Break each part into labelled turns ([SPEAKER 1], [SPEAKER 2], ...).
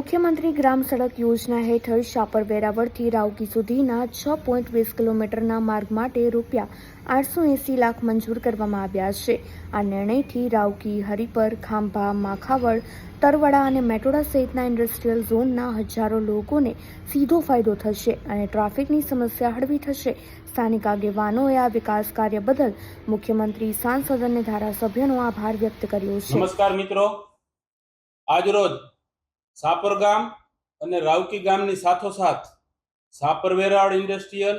[SPEAKER 1] મુખ્યમંત્રી ગ્રામ સડક યોજના હેઠળ શાપર વેરાવળથી રાવકી સુધીના છ પોઈન્ટ વીસ કિલોમીટરના માર્ગ માટે રૂપિયા આઠસો એંસી લાખ મંજૂર કરવામાં આવ્યા છે. આ નિર્ણયથી રાવકી હરિપર, ખાંભા માખાવડ તરવડા અને મેટોડા સહિતના ઇન્ડસ્ટ્રીયલ ઝોનના હજારો લોકોને સીધો ફાયદો થશે અને ટ્રાફિકની સમસ્યા હળવી થશે. સ્થાનિક આગેવાનોએ આ વિકાસ કાર્ય બદલ મુખ્યમંત્રી, સાંસદ અને ધારાસભ્યનો આભાર વ્યક્ત કર્યો છે.
[SPEAKER 2] નમસ્કાર મિત્રો. આજરોજ સાપર ગામ અને રાવકી ગામની સાથોસાથ Sapar Veraval industrial,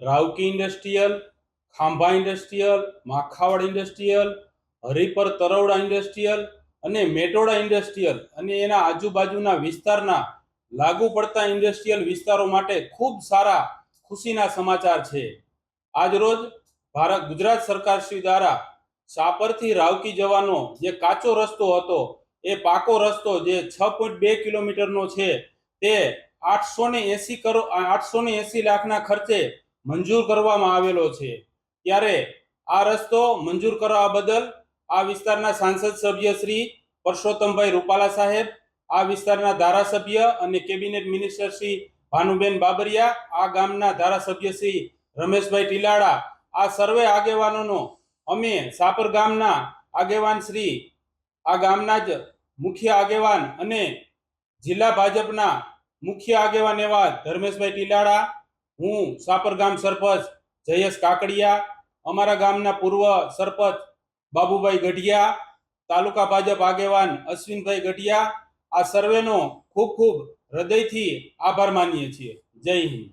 [SPEAKER 2] Ravki industrial, Khambha industrial Makhavad industrial, Haripar Tarvada industrial અને મેટોડા ઇન્ડસ્ટ્રીયલ અને એના આજુબાજુના વિસ્તારના લાગુ પડતા ઇન્ડસ્ટ્રીયલ વિસ્તારો માટે ખૂબ સારા ખુશીના સમાચાર છે. આજરોજ ભારત ગુજરાત સરકાર શ્રી દ્વારા સાપરથી રાવકી જવાનો જે કાચો રસ્તો હતો એ પાકો રસ્તો જે છ પોઈન્ટ બે કિલોમીટરનો છે, તે આઠસો ને એસી કરો આઠસો ને એસી લાખના ખર્ચે મંજૂર કરવામાં આવેલો છે. ત્યારે આ રસ્તો મંજૂર કરવા બદલ આ વિસ્તારના સાંસદ સભ્ય શ્રી પરસોત્તમભાઈ રૂપાલા સાહેબ, આ વિસ્તારના ધારાસભ્ય અને કેબિનેટ મિનિસ્ટર શ્રી ભાનુબેન બાબરિયા, આ ગામના ધારાસભ્ય શ્રી રમેશભાઈ ટીલાડા, આ સર્વે આગેવાનોનો અમે સાપર ગામના આગેવાન શ્રી, આ ગામના જ મુખ્ય આગેવાન અને જિલ્લા ભાજપના મુખ્ય આગેવાન એવા ધર્મેશભાઈ ટીલાળા હું સાપર ગામ સરપંચ જયેશ કાકડિયા, અમારા ગામના પૂર્વ સરપંચ બાબુભાઈ ગઢિયા, તાલુકા ભાજપ આગેવાન અશ્વિનભાઈ ગઢિયા, આ સર્વેનો ખૂબ ખૂબ હૃદયથી આભાર માનીએ છીએ. જય હિન્દ.